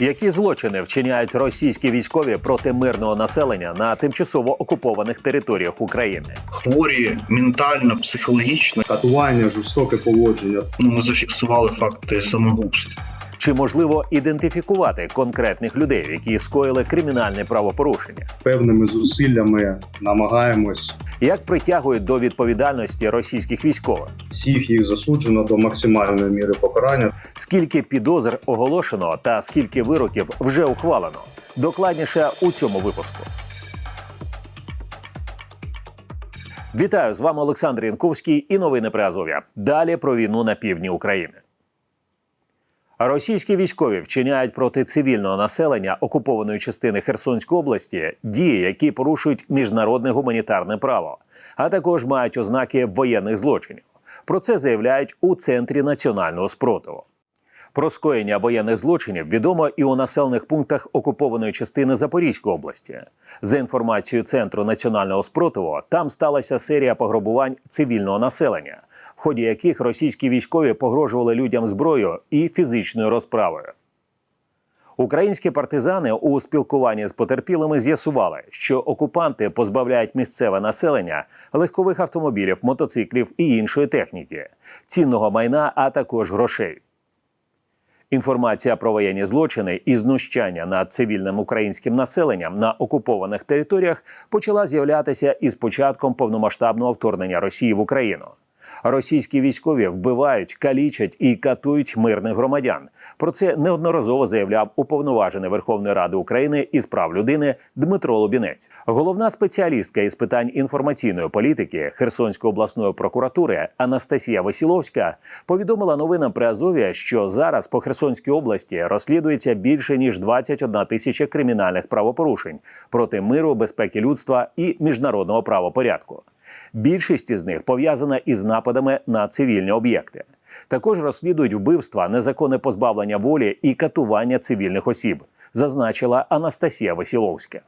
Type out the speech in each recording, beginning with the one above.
Які злочини вчиняють російські військові проти мирного населення на тимчасово окупованих територіях України? хворі ментально, психологічно. катування, жорстоке поводження. Ну, ми зафіксували факти самогубств. Чи можливо ідентифікувати конкретних людей, які скоїли кримінальне правопорушення? Певними зусиллями намагаємось Як притягують до відповідальності російських військових? всіх їх засуджено до максимальної міри покарання. Скільки підозр оголошено та скільки вироків вже ухвалено? Докладніше у цьому випуску. Вітаю з вами Олександр Янковський і новини Азов'я. Далі про війну на півдні України. Російські військові вчиняють проти цивільного населення окупованої частини Херсонської області дії, які порушують міжнародне гуманітарне право, а також мають ознаки воєнних злочинів. Про це заявляють у центрі національного спротиву. Про скоєння воєнних злочинів відомо і у населених пунктах окупованої частини Запорізької області. За інформацією Центру національного спротиву, там сталася серія пограбувань цивільного населення, в ході яких російські військові погрожували людям зброєю і фізичною розправою. Українські партизани у спілкуванні з потерпілими з'ясували, що окупанти позбавляють місцеве населення легкових автомобілів, мотоциклів і іншої техніки, цінного майна, а також грошей. Інформація про воєнні злочини і знущання над цивільним українським населенням на окупованих територіях почала з'являтися із початком повномасштабного вторгнення Росії в Україну. Російські військові вбивають, калічать і катують мирних громадян. Про це неодноразово заявляв уповноважений Верховної Ради України із прав людини Дмитро Лубінець. Головна спеціалістка із питань інформаційної політики Херсонської обласної прокуратури Анастасія Васіловська повідомила новинам при Азові, що зараз по Херсонській області розслідується більше ніж 21 тисяча кримінальних правопорушень проти миру, безпеки людства і міжнародного правопорядку. Більшість із них пов'язана із нападами на цивільні об'єкти. Також розслідують вбивства, незаконне позбавлення волі і катування цивільних осіб, зазначила Анастасія Васіловська.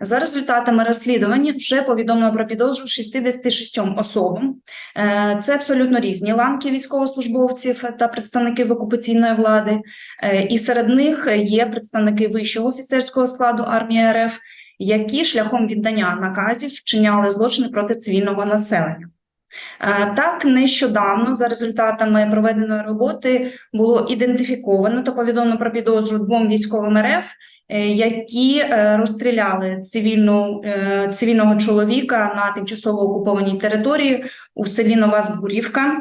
За результатами розслідування вже повідомлено про підозру 66 особам. Е, Це абсолютно різні ланки військовослужбовців та представників окупаційної влади, Е, і серед них є представники вищого офіцерського складу армії РФ, які шляхом віддання наказів вчиняли злочини проти цивільного населення. Е, Так, нещодавно за результатами проведеної роботи було ідентифіковано та повідомлено про підозру двом військовим РФ, е, які е, розстріляли цивільну, цивільного чоловіка на тимчасово окупованій території у селі Нова Збурівка.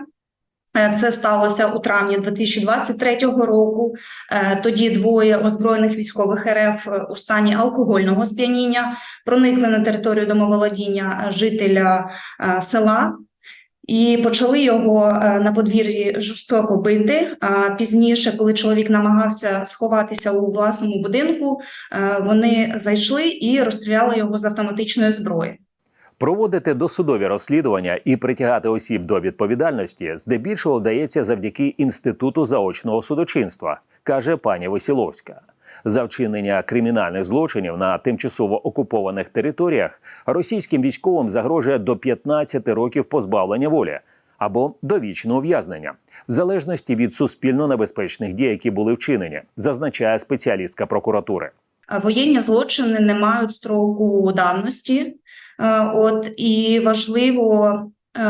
Е, Це сталося у травні 2023 року. Е, Тоді двоє озброєних військових РФ у стані алкогольного сп'яніння проникли на територію домоволодіння е, жителя е, села і почали його е, на подвір'ї жорстоко бити. А пізніше, коли чоловік намагався сховатися у власному будинку, е, вони зайшли і розстріляли його з автоматичної зброї. Проводити досудові розслідування і притягати осіб до відповідальності здебільшого вдається завдяки інституту заочного судочинства, каже пані Васіловська. За вчинення кримінальних злочинів на тимчасово окупованих територіях російським військовим загрожує до 15 років позбавлення волі або довічного ув'язнення, в залежності від суспільно небезпечних дій, які були вчинені, зазначає спеціалістка прокуратури. А Воєнні злочини не мають строку давності, Е, от і важливо е,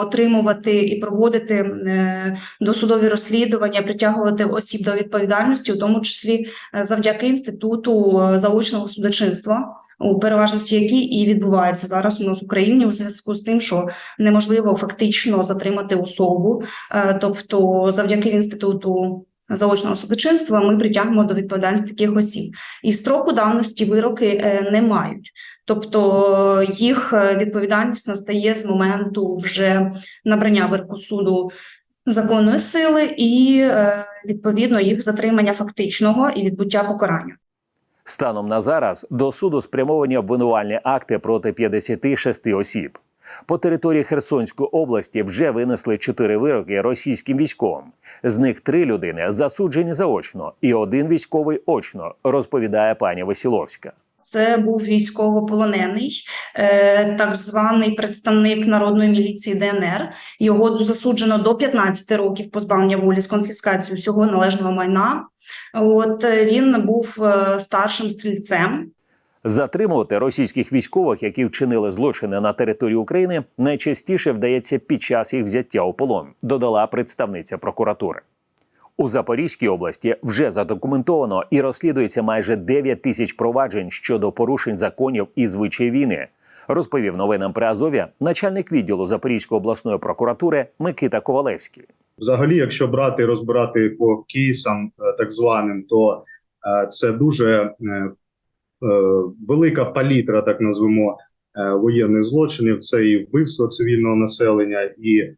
отримувати і проводити е, досудові розслідування, притягувати осіб до відповідальності, у тому числі е, завдяки інституту е, заочного судочинства, у переважності який і відбувається зараз у нас в Україні у зв'язку з тим, що неможливо фактично затримати особу, Е, тобто завдяки інституту. Заочного судочинства ми притягнемо до відповідальності таких осіб, і строку давності вироки е, не мають. Тобто їх е, відповідальність настає з моменту вже набрання вироку суду законної сили і е, відповідно їх затримання фактичного і відбуття покарання. Станом на зараз до суду спрямовані обвинувальні акти проти 56 осіб. По території Херсонської області вже винесли чотири вироки російським військовим. З них три людини засуджені заочно, і один військовий очно, розповідає пані Васіловська. Це був військовополонений, е, так званий представник народної міліції ДНР. Його засуджено до 15 років позбавлення волі з конфіскацією всього належного майна. От е, він був е, старшим стрільцем. Затримувати російських військових, які вчинили злочини на території України, найчастіше вдається під час їх взяття у полон, додала представниця прокуратури. У Запорізькій області вже задокументовано і розслідується майже 9 тисяч проваджень щодо порушень законів і звичаї війни. Розповів новинам при Азові начальник відділу Запорізької обласної прокуратури Микита Ковалевський. Взагалі, якщо брати розбирати по кейсам е, так званим, то е, це дуже е, велика палітра, так назвемо, е, воєнних злочинів. Це і вбивство цивільного населення, і е,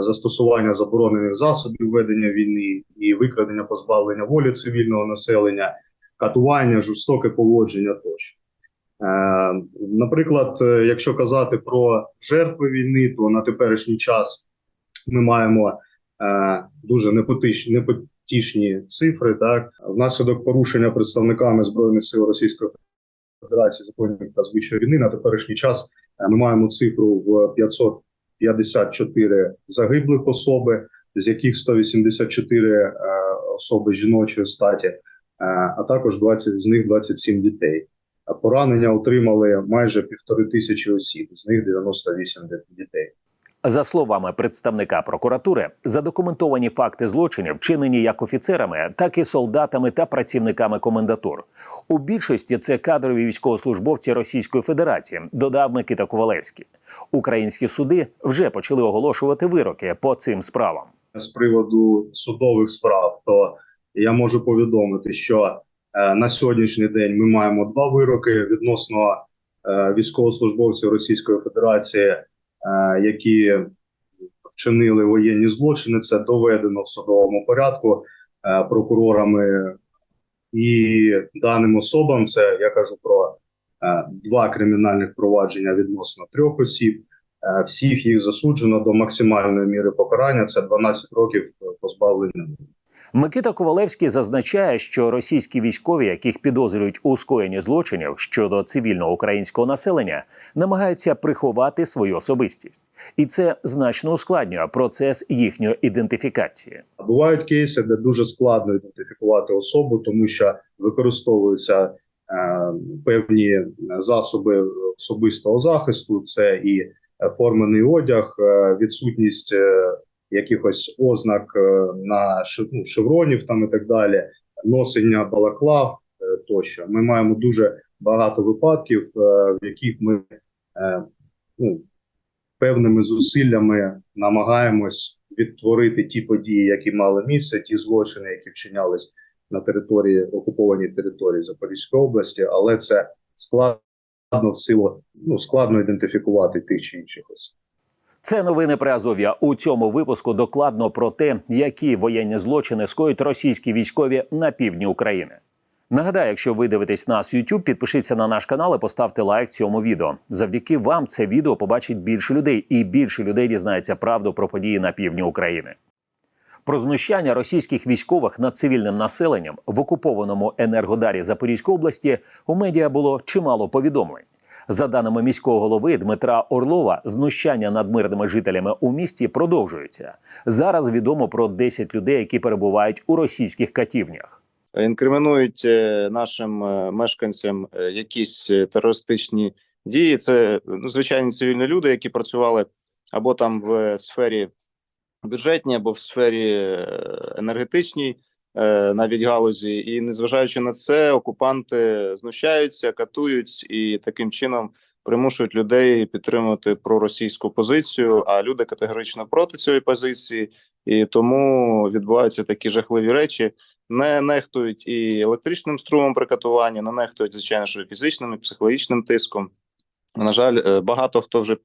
застосування заборонених засобів ведення війни, і викрадення позбавлення волі цивільного населення, катування, жорстоке поводження тощо. Е, Наприклад, е, якщо казати про жертви війни, то на теперішній час ми маємо е, дуже непотичні, непотішні цифри. Так внаслідок порушення представниками збройних сил Російської Федерації законів та звичайної війни на теперішній час е, ми маємо цифру в 554 загиблих особи, з яких 184 е, особи жіночої статі, е, а також 20 з них 27 дітей. Поранення отримали майже півтори тисячі осіб, з них 98 дітей. За словами представника прокуратури, задокументовані факти злочинів вчинені як офіцерами, так і солдатами та працівниками комендатур. У більшості це кадрові військовослужбовці Російської Федерації, додав Микита Ковалевський. Українські суди вже почали оголошувати вироки по цим справам. з приводу судових справ, то я можу повідомити, що е, на сьогоднішній день ми маємо два вироки відносно е, військовослужбовців Російської Федерації, які вчинили воєнні злочини. Це доведено в судовому порядку е, прокурорами і даним особам. Це я кажу про е, два кримінальних провадження відносно трьох осіб. Е, Всіх їх засуджено до максимальної міри покарання. Це 12 років позбавлення. Микита Ковалевський зазначає, що російські військові, яких підозрюють у скоєнні злочинів щодо цивільного українського населення, намагаються приховати свою особистість, і це значно ускладнює процес їхньої ідентифікації. Бувають кейси, де дуже складно ідентифікувати особу, тому що використовуються е, певні засоби особистого захисту. Це і формений одяг, е, відсутність е, якихось ознак е, на ну, шевронів там і так далі, носення балаклав е, тощо. Ми маємо дуже багато випадків, е, в яких ми ну, певними зусиллями намагаємось відтворити ті події, які мали місце, ті злочини, які вчинялись на території окупованій території Запорізької області, але це складно в силу ну складно ідентифікувати тих чи інших. Це новини при Азов'я. У цьому випуску докладно про те, які воєнні злочини скоють російські військові на півдні України. Нагадаю, якщо ви дивитесь нас в YouTube, підпишіться на наш канал і поставте лайк цьому відео. Завдяки вам це відео побачить більше людей, і більше людей дізнається правду про події на півдні України. Про знущання російських військових над цивільним населенням в окупованому енергодарі Запорізької області у медіа було чимало повідомлень. За даними міського голови Дмитра Орлова, знущання над мирними жителями у місті продовжуються. Зараз відомо про 10 людей, які перебувають у російських катівнях. інкримінують е, нашим е, мешканцям е, якісь терористичні дії. Це ну, звичайні цивільні люди, які працювали або там в сфері бюджетній, або в сфері енергетичній, е, навіть галузі. І незважаючи на це, окупанти знущаються, катують і таким чином примушують людей підтримувати проросійську позицію. А люди категорично проти цієї позиції, і тому відбуваються такі жахливі речі не нехтують і електричним струмом при катуванні, не нехтують, звичайно, що і фізичним і психологічним тиском. На жаль, е, багато хто вже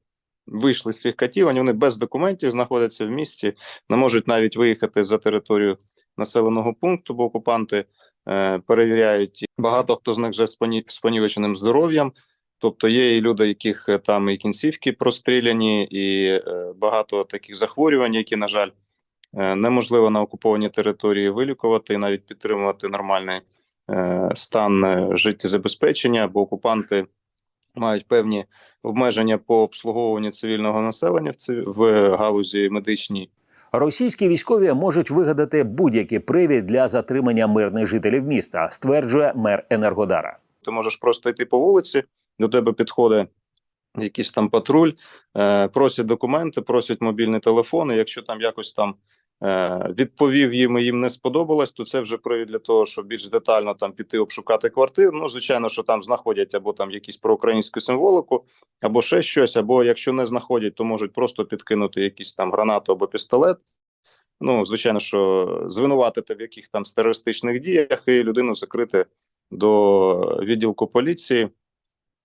вийшли з цих катівань, вони без документів знаходяться в місті, не можуть навіть виїхати за територію населеного пункту, бо окупанти е, перевіряють. Багато хто з них вже з поні- понівеченим здоров'ям. Тобто є і люди, яких е, там і кінцівки простріляні, і е, багато таких захворювань, які, на жаль, е, неможливо на окупованій території вилікувати і навіть підтримувати нормальний е, стан е, життєзабезпечення, бо окупанти мають певні обмеження по обслуговуванню цивільного населення в галузі медичній. Російські військові можуть вигадати будь-який привід для затримання мирних жителів міста, стверджує мер Енергодара. Ти можеш просто йти по вулиці, до тебе підходить якийсь там патруль, е, просять документи, просять мобільні телефони. Якщо там якось там відповів їм і їм не сподобалось, то це вже привід для того, щоб більш детально там піти обшукати квартиру. Ну, звичайно, що там знаходять або там якісь проукраїнську символику, або ще щось, або якщо не знаходять, то можуть просто підкинути якісь там гранату або пістолет. Ну, звичайно, що звинуватити в яких там терористичних діях і людину закрити до відділку поліції,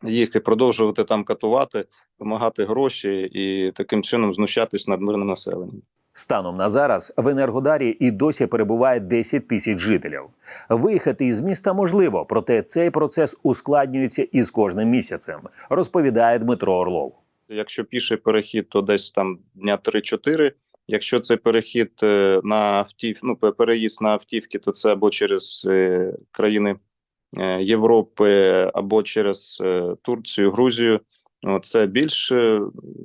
їх і продовжувати там катувати, вимагати гроші і таким чином знущатись над мирним населенням. Станом на зараз в Енергодарі і досі перебуває 10 тисяч жителів. Виїхати із міста можливо, проте цей процес ускладнюється із кожним місяцем, розповідає Дмитро Орлов. Якщо піший перехід, то десь там дня 3-4. Якщо це перехід е, на автів, ну переїзд на автівки, то це або через е, країни е, Європи, або через Турцію, Грузію. Це більш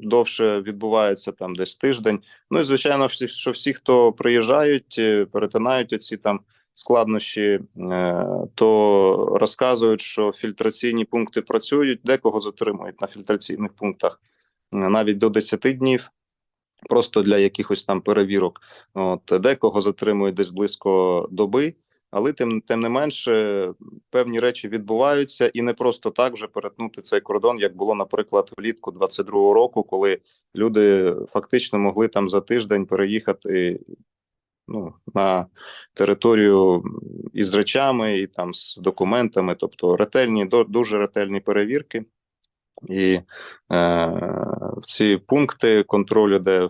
довше відбувається там десь тиждень. Ну і звичайно, всі, що всі, хто приїжджають, е, перетинають оці там складнощі, е, то розказують, що фільтраційні пункти працюють, декого затримують на фільтраційних пунктах е, навіть до 10 днів. Просто для якихось там перевірок, от декого затримують десь близько доби, але тим тим не менше певні речі відбуваються, і не просто так вже перетнути цей кордон, як було, наприклад, влітку 22-го року, коли люди фактично могли там за тиждень переїхати ну, на територію із речами і там з документами, тобто ретельні, дуже ретельні перевірки. І е, ці пункти контролю, де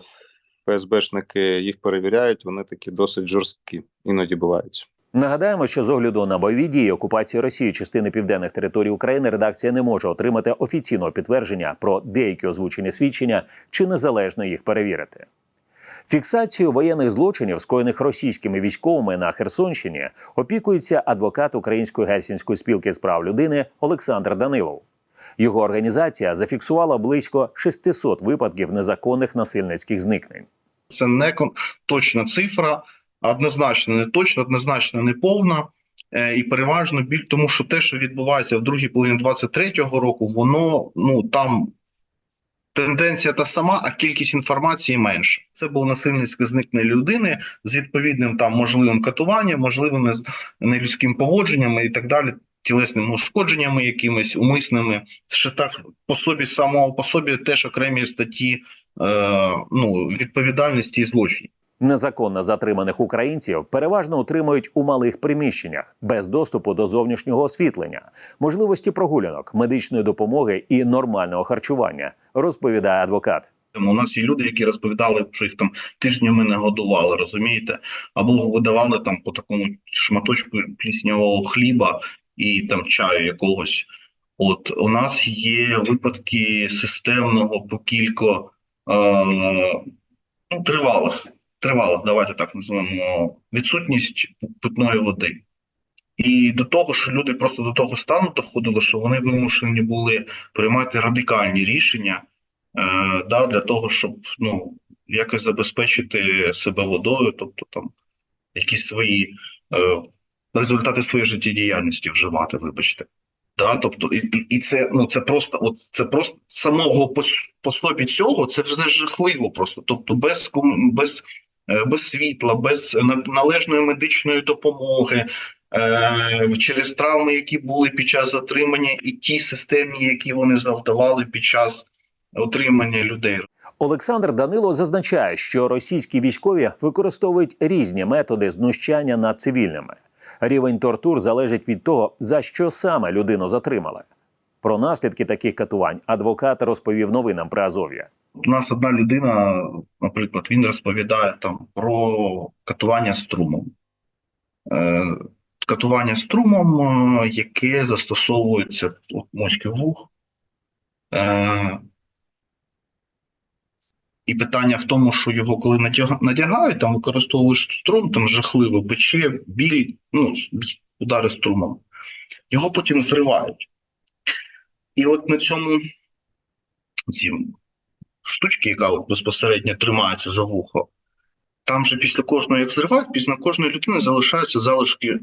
ФСБшники їх перевіряють, вони такі досить жорсткі, іноді бувають. Нагадаємо, що з огляду на бойові дії окупації Росії частини південних територій України редакція не може отримати офіційного підтвердження про деякі озвучені свідчення чи незалежно їх перевірити. Фіксацією воєнних злочинів, скоєних російськими військовими на Херсонщині, опікується адвокат Української гельсінської спілки з прав людини Олександр Данилов. Його організація зафіксувала близько 600 випадків незаконних насильницьких зникнень. Це не точна цифра, однозначно не точна, однозначно не повна. Е, І переважно біль, тому що те, що відбувається в другій половині 23-го року, воно ну там тенденція та сама, а кількість інформації менша. Це було насильницьке зникнення людини з відповідним там можливим катуванням, можливими нелюдським поводженнями і так далі, тілесними ушкодженнями, якимись умисними. Ще так по собі самого по собі теж окремі статті е, ну, відповідальності і злочинів. Незаконно затриманих українців переважно утримують у малих приміщеннях без доступу до зовнішнього освітлення, можливості прогулянок, медичної допомоги і нормального харчування, розповідає адвокат. У нас є люди, які розповідали, що їх там тижнями не годували, розумієте, або видавали там по такому шматочку пліснявого хліба і там чаю якогось. От у нас є випадки системного по кілька е, ну, тривалих, тривалих, давайте так називаємо, відсутність питної води. І до того, що люди просто до того стану доходили, що вони вимушені були приймати радикальні рішення е, да, для того, щоб ну, якось забезпечити себе водою, тобто там якісь свої е, результати своєї життєдіяльності вживати, вибачте. Да, тобто, і, і, це ну це просто, от це просто самого по, по собі цього, це вже жахливо просто. Тобто, без без, без світла, без належної медичної допомоги, е, через травми, які були під час затримання, і ті системні, які вони завдавали під час отримання людей. Олександр Данило зазначає, що російські військові використовують різні методи знущання над цивільними. Рівень тортур залежить від того, за що саме людину затримали. Про наслідки таких катувань адвокат розповів новинам при Азов'я. У нас одна людина, наприклад, він розповідає там про катування струмом. Е, катування струмом, е, яке застосовується от мочки вух. Е, і питання в тому, що його коли надягають, там використовуєш струм, там жахливо пече, біль, ну, удари струмом. його потім зривають. І от на цьому ці штучки, яка от безпосередньо тримається за вухо, там же після кожного, як зривають, після кожної людини залишаються залишки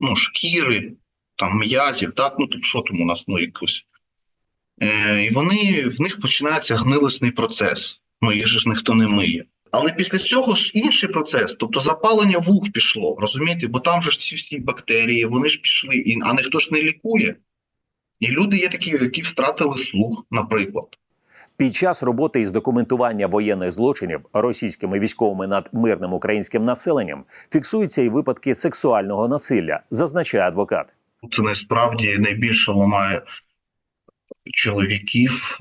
ну, шкіри, там м'язів, так, ну тут що там у нас, ну якось. Е, і вони, в них починається гнилисний процес. Ну, їх же ж ніхто не миє. Але після цього ж інший процес, тобто запалення вух пішло, розумієте? Бо там же ж ці всі бактерії, вони ж пішли, а ніхто ж не лікує. І люди є такі, які втратили слух, наприклад. Під час роботи із документування воєнних злочинів російськими військовими над мирним українським населенням фіксуються і випадки сексуального насилля, зазначає адвокат. Це насправді найбільше ламає чоловіків,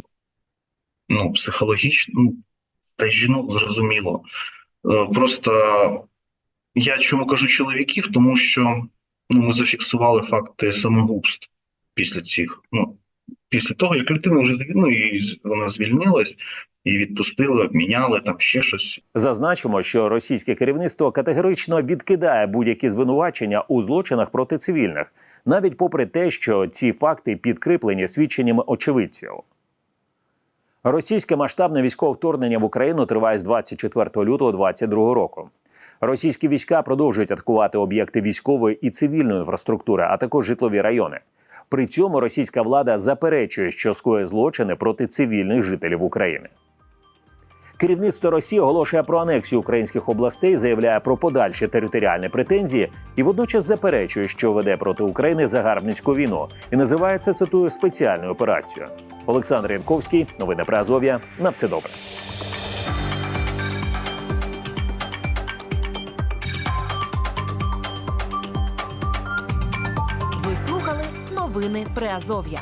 ну, психологічно, ну, та жінок зрозуміло. Е, Просто я чому кажу чоловіків, тому що ну, ми зафіксували факти самогубств після цих. Ну, після того, як людина вже ну, і вона звільнилась, і відпустили, обміняли там ще щось. Зазначимо, що російське керівництво категорично відкидає будь-які звинувачення у злочинах проти цивільних, навіть попри те, що ці факти підкріплені свідченнями очевидців. Російське масштабне військове вторгнення в Україну триває з 24 лютого 2022 року. Російські війська продовжують атакувати об'єкти військової і цивільної інфраструктури, а також житлові райони. При цьому російська влада заперечує, що скоє злочини проти цивільних жителів України. Керівництво Росії оголошує про анексію українських областей, заявляє про подальші територіальні претензії і водночас заперечує, що веде проти України загарбницьку війну і називає це цитую спеціальною операцією. Олександр Янковський, новини про Азов'я. На все добре. Ви Приазов'я.